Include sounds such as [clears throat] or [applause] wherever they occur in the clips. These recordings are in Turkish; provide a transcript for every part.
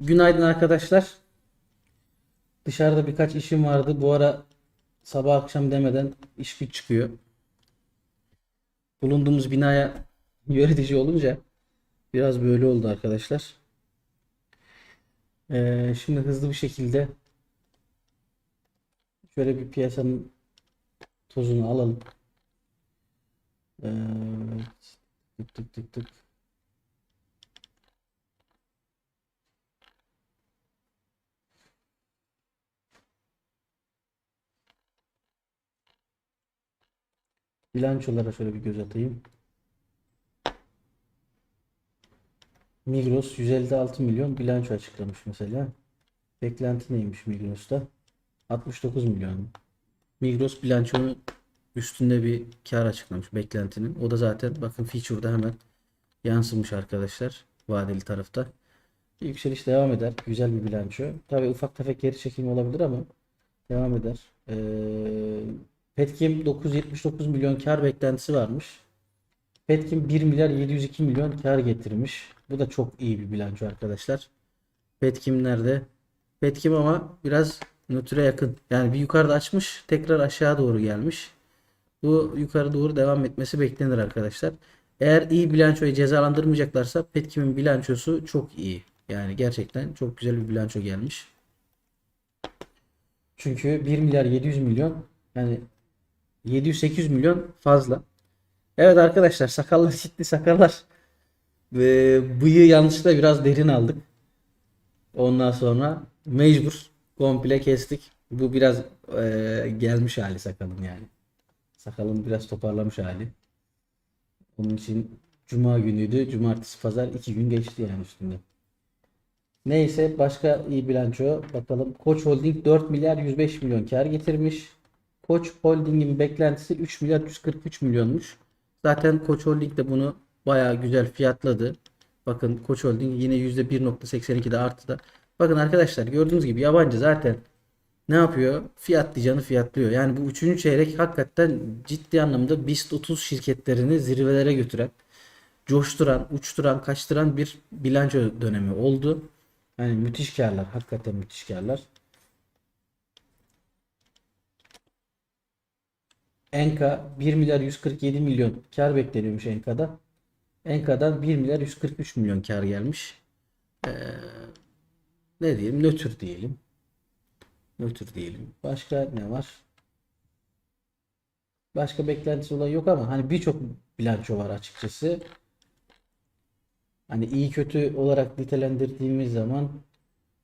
Günaydın arkadaşlar. Dışarıda birkaç işim vardı. Bu ara sabah akşam demeden iş güç çıkıyor. Bulunduğumuz binaya [laughs] yönetici olunca biraz böyle oldu arkadaşlar. Ee, şimdi hızlı bir şekilde şöyle bir piyasanın tozunu alalım. Ee, tık tık tık tık. Bilançolara şöyle bir göz atayım. Migros 156 milyon bilanço açıklamış mesela. Beklenti neymiş Migros'ta? 69 milyon. Migros bilançonun üstünde bir kar açıklamış beklentinin. O da zaten bakın feature'da hemen yansımış arkadaşlar vadeli tarafta. Yükseliş devam eder. Güzel bir bilanço. Tabii ufak tefek geri çekilme olabilir ama devam eder. Ee, Petkim 979 milyon kar beklentisi varmış. Petkim 1 milyar 702 milyon kar getirmiş. Bu da çok iyi bir bilanço arkadaşlar. Petkim nerede? Petkim ama biraz nötre yakın. Yani bir yukarıda açmış, tekrar aşağı doğru gelmiş. Bu yukarı doğru devam etmesi beklenir arkadaşlar. Eğer iyi bilançoyu cezalandırmayacaklarsa Petkim'in bilançosu çok iyi. Yani gerçekten çok güzel bir bilanço gelmiş. Çünkü 1 milyar 700 milyon yani 700-800 milyon fazla. Evet arkadaşlar sakallar ciddi sakallar. Ve bıyığı yanlışlıkla biraz derin aldık. Ondan sonra mecbur komple kestik. Bu biraz e, gelmiş hali sakalın yani. Sakalın biraz toparlamış hali. Onun için cuma günüydü. Cumartesi pazar iki gün geçti yani üstünde. Neyse başka iyi bilanço bakalım. Koç Holding 4 milyar 105 milyon kar getirmiş. Koç Holding'in beklentisi 3 milyar 143 milyonmuş. Zaten Koç Holding de bunu bayağı güzel fiyatladı. Bakın Koç Holding yine %1.82'de arttı da. Bakın arkadaşlar gördüğünüz gibi yabancı zaten ne yapıyor? Fiyatlayacağını fiyatlıyor. Yani bu üçüncü çeyrek hakikaten ciddi anlamda BIST 30 şirketlerini zirvelere götüren, coşturan, uçturan, kaçtıran bir bilanço dönemi oldu. Yani müthiş karlar. Hakikaten müthiş karlar. Enka 1 milyar 147 milyon kar bekleniyormuş Enka'da. Enka'dan 1 milyar 143 milyon kar gelmiş. Ee, ne diyelim? Nötr diyelim. Nötr diyelim. Başka ne var? Başka beklentisi olan yok ama hani birçok bilanço var açıkçası. Hani iyi kötü olarak nitelendirdiğimiz zaman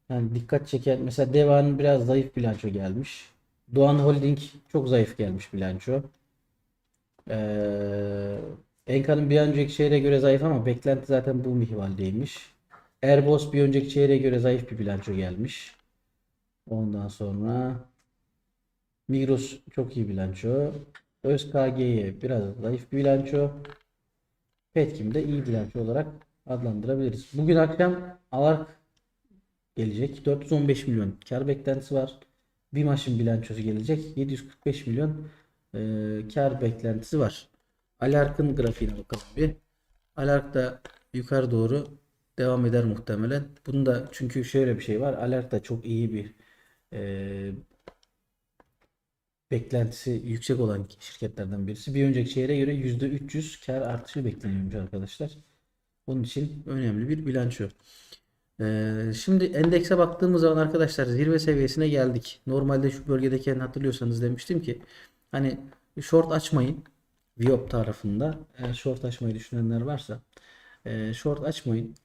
yani dikkat çeken mesela Deva'nın biraz zayıf bilanço gelmiş. Doğan Holding çok zayıf gelmiş bilanço. Ee, Enka'nın bir önceki çeyreğe göre zayıf ama beklenti zaten bu mihvaldeymiş. Airbus bir önceki çeyreğe göre zayıf bir bilanço gelmiş. Ondan sonra Migros çok iyi bilanço. ÖSKG'ye biraz zayıf bir bilanço. Petkim de iyi bilanço olarak adlandırabiliriz. Bugün akşam Alark gelecek. 415 milyon kar beklentisi var. Bir maçın bilançosu gelecek. 745 milyon e, kar beklentisi var. Alark'ın grafiğine bakalım bir. Alark da yukarı doğru devam eder muhtemelen. Bunda çünkü şöyle bir şey var. Alark da çok iyi bir e, beklentisi yüksek olan şirketlerden birisi. Bir önceki çeyreğe göre %300 kar artışı bekleniyormuş arkadaşlar. Onun için önemli bir bilanço. Ee, şimdi endekse baktığımız zaman arkadaşlar zirve seviyesine geldik. Normalde şu bölgedeyken hatırlıyorsanız demiştim ki hani short açmayın. Viop tarafında eğer short açmayı düşünenler varsa e, short açmayın.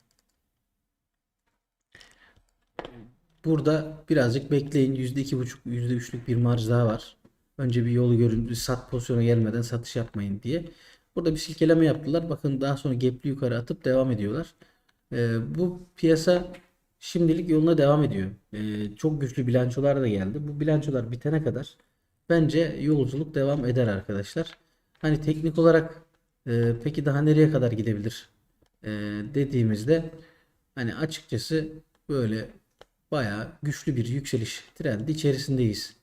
Burada birazcık bekleyin. %2,5 %3'lük bir marj daha var. Önce bir yolu görün. Sat pozisyona gelmeden satış yapmayın diye. Burada bir silkeleme yaptılar. Bakın daha sonra gap'li yukarı atıp devam ediyorlar. Ee, bu piyasa şimdilik yoluna devam ediyor. Ee, çok güçlü bilançolar da geldi. Bu bilançolar bitene kadar bence yolculuk devam eder arkadaşlar. Hani teknik olarak e, peki daha nereye kadar gidebilir e, dediğimizde hani açıkçası böyle bayağı güçlü bir yükseliş trendi içerisindeyiz.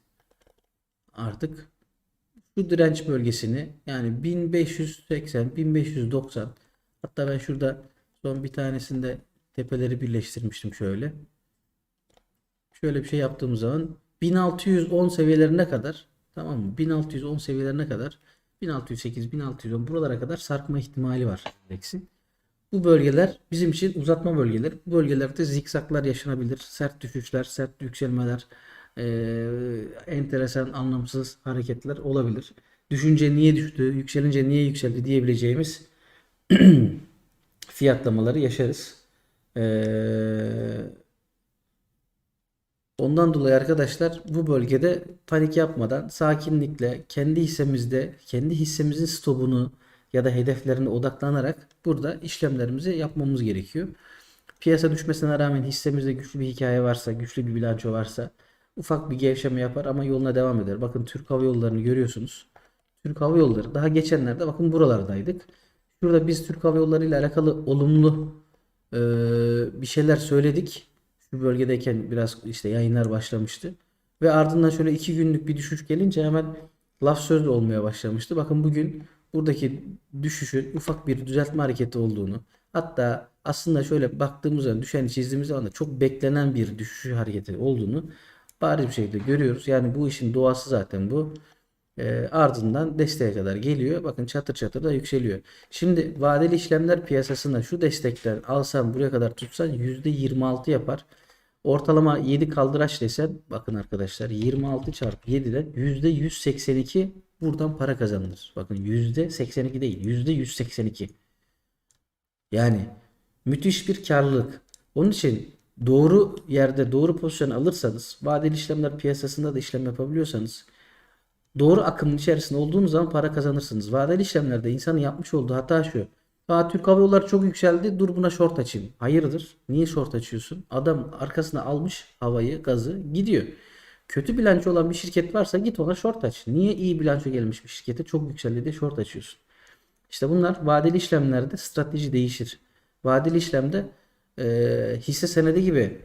Artık şu direnç bölgesini yani 1580 1590 hatta ben şurada son bir tanesinde tepeleri birleştirmiştim şöyle. şöyle bir şey yaptığımız zaman 1610 seviyelerine kadar tamam mı? 1610 seviyelerine kadar 1608 1610 buralara kadar sarkma ihtimali var endeksin. Bu bölgeler bizim için uzatma bölgeleri. Bu bölgelerde zikzaklar yaşanabilir. Sert düşüşler, sert yükselmeler, eee, enteresan, anlamsız hareketler olabilir. Düşünce niye düştü, yükselince niye yükseldi diyebileceğimiz [clears throat] fiyatlamaları yaşarız. Eee, ondan dolayı arkadaşlar bu bölgede panik yapmadan sakinlikle kendi hissemizde kendi hissemizin stopunu ya da hedeflerine odaklanarak burada işlemlerimizi yapmamız gerekiyor. Piyasa düşmesine rağmen hissemizde güçlü bir hikaye varsa, güçlü bir bilanço varsa ufak bir gevşeme yapar ama yoluna devam eder. Bakın Türk Hava Yolları'nı görüyorsunuz. Türk Hava Yolları daha geçenlerde bakın buralardaydık. Şurada biz Türk Hava Yolları ile alakalı olumlu e, bir şeyler söyledik. Şu bölgedeyken biraz işte yayınlar başlamıştı. Ve ardından şöyle iki günlük bir düşüş gelince hemen laf söz olmaya başlamıştı. Bakın bugün buradaki düşüşün ufak bir düzeltme hareketi olduğunu hatta aslında şöyle baktığımız zaman düşeni çizdiğimiz zaman da çok beklenen bir düşüş hareketi olduğunu bariz bir şekilde görüyoruz. Yani bu işin doğası zaten bu. E, ardından desteğe kadar geliyor. Bakın çatır çatır da yükseliyor. Şimdi vadeli işlemler piyasasında şu destekten alsan buraya kadar tutsan %26 yapar. Ortalama 7 kaldıraç desen bakın arkadaşlar 26 çarpı 7'den %182 buradan para kazanılır. Bakın %82 değil %182. Yani müthiş bir karlılık. Onun için doğru yerde doğru pozisyon alırsanız vadeli işlemler piyasasında da işlem yapabiliyorsanız doğru akımın içerisinde olduğunuz zaman para kazanırsınız. Vadeli işlemlerde insanın yapmış olduğu hata şu. Aa, Türk Hava Yolları çok yükseldi. Dur buna short açayım. Hayırdır? Niye short açıyorsun? Adam arkasına almış havayı, gazı gidiyor. Kötü bilanço olan bir şirket varsa git ona short aç. Niye iyi bilanço gelmiş bir şirkete çok yükseldi diye short açıyorsun? İşte bunlar vadeli işlemlerde strateji değişir. Vadeli işlemde e, hisse senedi gibi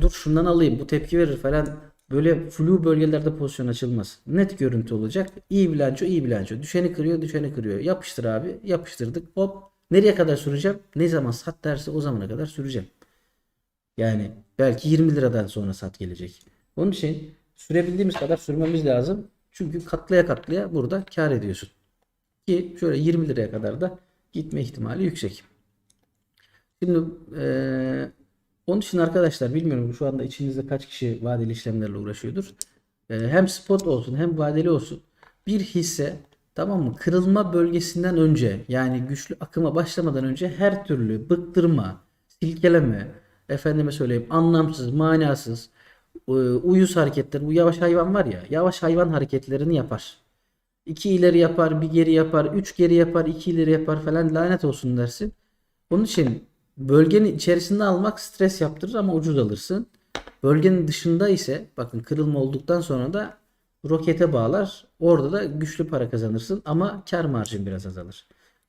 dur şundan alayım bu tepki verir falan böyle flu bölgelerde pozisyon açılmaz. Net görüntü olacak. İyi bilanço iyi bilanço. Düşeni kırıyor düşeni kırıyor. Yapıştır abi yapıştırdık hop. Nereye kadar süreceğim? Ne zaman sat derse o zamana kadar süreceğim. Yani belki 20 liradan sonra sat gelecek. Onun için sürebildiğimiz kadar sürmemiz lazım. Çünkü katlaya katlaya burada kar ediyorsun. Ki şöyle 20 liraya kadar da gitme ihtimali yüksek. Şimdi eee onun için arkadaşlar bilmiyorum şu anda içinizde kaç kişi vadeli işlemlerle uğraşıyordur. Eee, hem spot olsun hem vadeli olsun bir hisse tamam mı kırılma bölgesinden önce yani güçlü akıma başlamadan önce her türlü bıktırma, silkeleme, efendime söyleyeyim anlamsız, manasız, e, uyuz hareketler, bu yavaş hayvan var ya, yavaş hayvan hareketlerini yapar. İki ileri yapar, bir geri yapar, üç geri yapar, iki ileri yapar falan lanet olsun dersin. Onun için bölgenin içerisinde almak stres yaptırır ama ucuz alırsın. Bölgenin dışında ise bakın kırılma olduktan sonra da rokete bağlar. Orada da güçlü para kazanırsın ama kar marjın biraz azalır.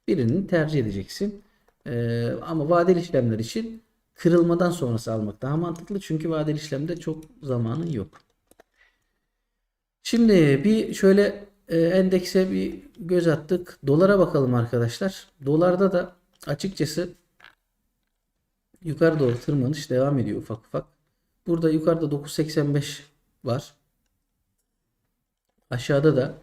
Birini tercih edeceksin. Ee, ama vadeli işlemler için kırılmadan sonrası almak daha mantıklı. Çünkü vadeli işlemde çok zamanın yok. Şimdi bir şöyle e, endekse bir göz attık. Dolara bakalım arkadaşlar. Dolarda da açıkçası yukarı doğru tırmanış devam ediyor ufak ufak. Burada yukarıda 9.85 var. Aşağıda da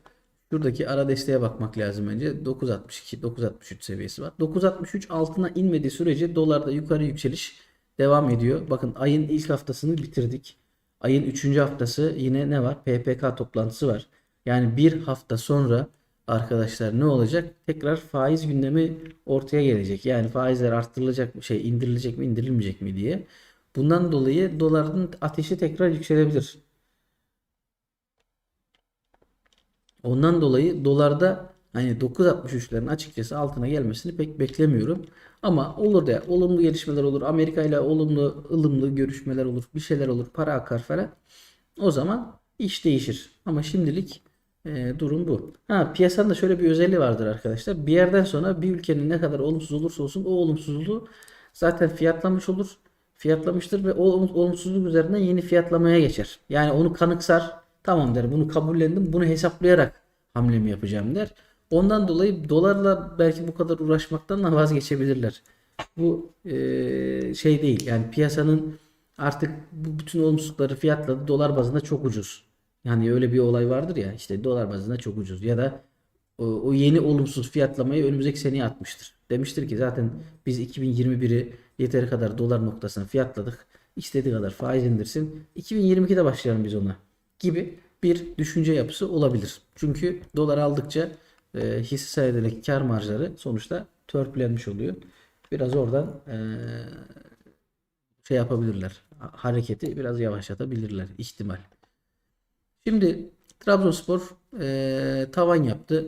şuradaki ara desteğe bakmak lazım önce. 9.62, 9.63 seviyesi var. 9.63 altına inmediği sürece dolarda yukarı yükseliş devam ediyor. Bakın ayın ilk haftasını bitirdik. Ayın 3. haftası yine ne var? PPK toplantısı var. Yani bir hafta sonra arkadaşlar ne olacak? Tekrar faiz gündemi ortaya gelecek. Yani faizler arttırılacak mı, şey indirilecek mi, indirilmeyecek mi diye. Bundan dolayı doların ateşi tekrar yükselebilir. Ondan dolayı dolarda hani 9.63'lerin açıkçası altına gelmesini pek beklemiyorum. Ama olur da olumlu gelişmeler olur. Amerika ile olumlu ılımlı görüşmeler olur. Bir şeyler olur. Para akar falan. O zaman iş değişir. Ama şimdilik e, durum bu. Ha piyasanın da şöyle bir özelliği vardır arkadaşlar. Bir yerden sonra bir ülkenin ne kadar olumsuz olursa olsun o olumsuzluğu zaten fiyatlamış olur. Fiyatlamıştır ve o olumsuzluk üzerinden yeni fiyatlamaya geçer. Yani onu kanıksar. Tamam der bunu kabullendim. Bunu hesaplayarak hamlemi yapacağım der. Ondan dolayı dolarla belki bu kadar uğraşmaktan da vazgeçebilirler. Bu e, şey değil. Yani piyasanın artık bu bütün olumsuzlukları fiyatladı. Dolar bazında çok ucuz. Yani öyle bir olay vardır ya işte dolar bazında çok ucuz ya da o, yeni olumsuz fiyatlamayı önümüzdeki seneye atmıştır. Demiştir ki zaten biz 2021'i yeteri kadar dolar noktasına fiyatladık. İstediği kadar faiz indirsin. 2022'de başlayalım biz ona gibi bir düşünce yapısı olabilir. Çünkü dolar aldıkça e, hisse senedindeki kar marjları sonuçta törpülenmiş oluyor. Biraz oradan e, şey yapabilirler. Ha- Hareketi biraz yavaşlatabilirler ihtimal. Şimdi Trabzonspor e, tavan yaptı.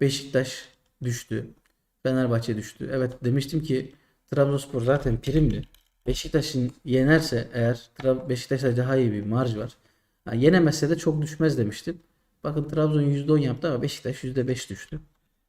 Beşiktaş düştü. Fenerbahçe düştü. Evet demiştim ki Trabzonspor zaten primli. Beşiktaş'ın yenerse eğer Beşiktaş'ta daha iyi bir marj var. Ha, yenemezse de çok düşmez demiştim. Bakın Trabzon %10 yaptı ama Beşiktaş %5 düştü.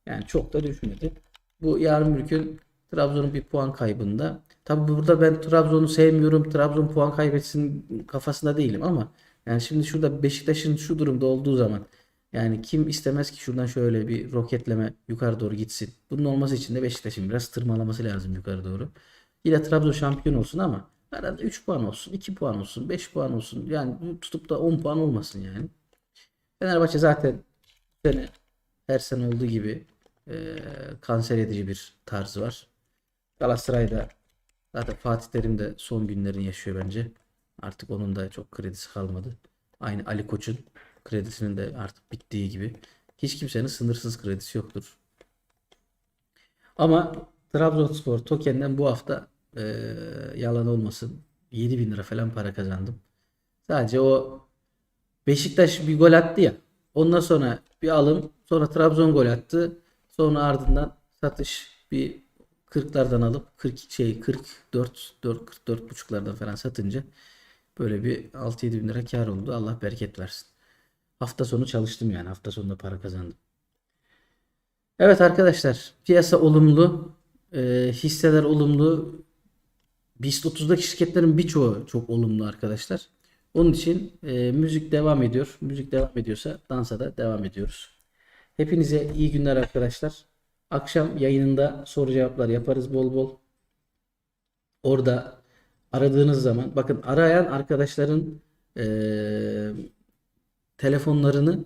Yani çok da düşmedi. Bu yarın bir gün Trabzon'un bir puan kaybında. Tabi burada ben Trabzon'u sevmiyorum. Trabzon puan kaybetsin kafasında değilim ama yani şimdi şurada Beşiktaş'ın şu durumda olduğu zaman yani kim istemez ki şuradan şöyle bir roketleme yukarı doğru gitsin. Bunun olması için de Beşiktaş'ın biraz tırmalaması lazım yukarı doğru. Yine Trabzon şampiyon olsun ama arada 3 puan olsun, 2 puan olsun, 5 puan olsun. Yani tutup da 10 puan olmasın yani. Fenerbahçe zaten sene her sene olduğu gibi e, kanser edici bir tarzı var. Galatasaray'da zaten Fatih Terim de son günlerini yaşıyor bence. Artık onun da çok kredisi kalmadı. Aynı Ali Koç'un kredisinin de artık bittiği gibi. Hiç kimsenin sınırsız kredisi yoktur. Ama Trabzonspor Token'den bu hafta e, yalan olmasın 7 bin lira falan para kazandım. Sadece o Beşiktaş bir gol attı ya. Ondan sonra bir alım. Sonra Trabzon gol attı. Sonra ardından satış bir 40'lardan alıp 40 şey 44 4 44 buçuklardan falan satınca böyle bir 6-7 bin lira kar oldu. Allah bereket versin. Hafta sonu çalıştım yani. Hafta sonunda para kazandım. Evet arkadaşlar piyasa olumlu. e, hisseler olumlu. BIST 30'daki şirketlerin birçoğu çok olumlu arkadaşlar. Onun için e, müzik devam ediyor. Müzik devam ediyorsa dansa da devam ediyoruz. Hepinize iyi günler arkadaşlar. Akşam yayınında soru cevaplar yaparız bol bol. Orada aradığınız zaman bakın arayan arkadaşların e, telefonlarını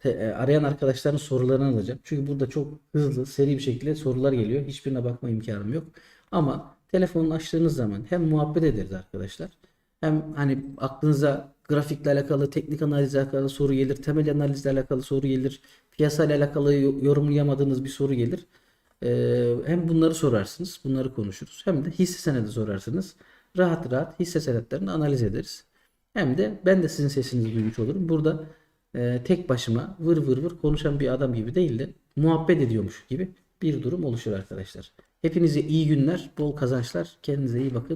te- e, arayan arkadaşların sorularını alacağım. Çünkü burada çok hızlı, seri bir şekilde sorular geliyor. Hiçbirine bakma imkanım yok. Ama telefonunu açtığınız zaman hem muhabbet ederiz arkadaşlar. Hem hani aklınıza grafikle alakalı, teknik analizle alakalı soru gelir, temel analizle alakalı soru gelir, piyasayla alakalı yo- yorumlayamadığınız bir soru gelir. Ee, hem bunları sorarsınız, bunları konuşuruz. Hem de hisse senedi sorarsınız. Rahat rahat hisse senetlerini analiz ederiz. Hem de ben de sizin sesinizi duymuş olurum. Burada e, tek başıma vır vır vır konuşan bir adam gibi değil de muhabbet ediyormuş gibi bir durum oluşur arkadaşlar. Hepinize iyi günler, bol kazançlar. Kendinize iyi bakın.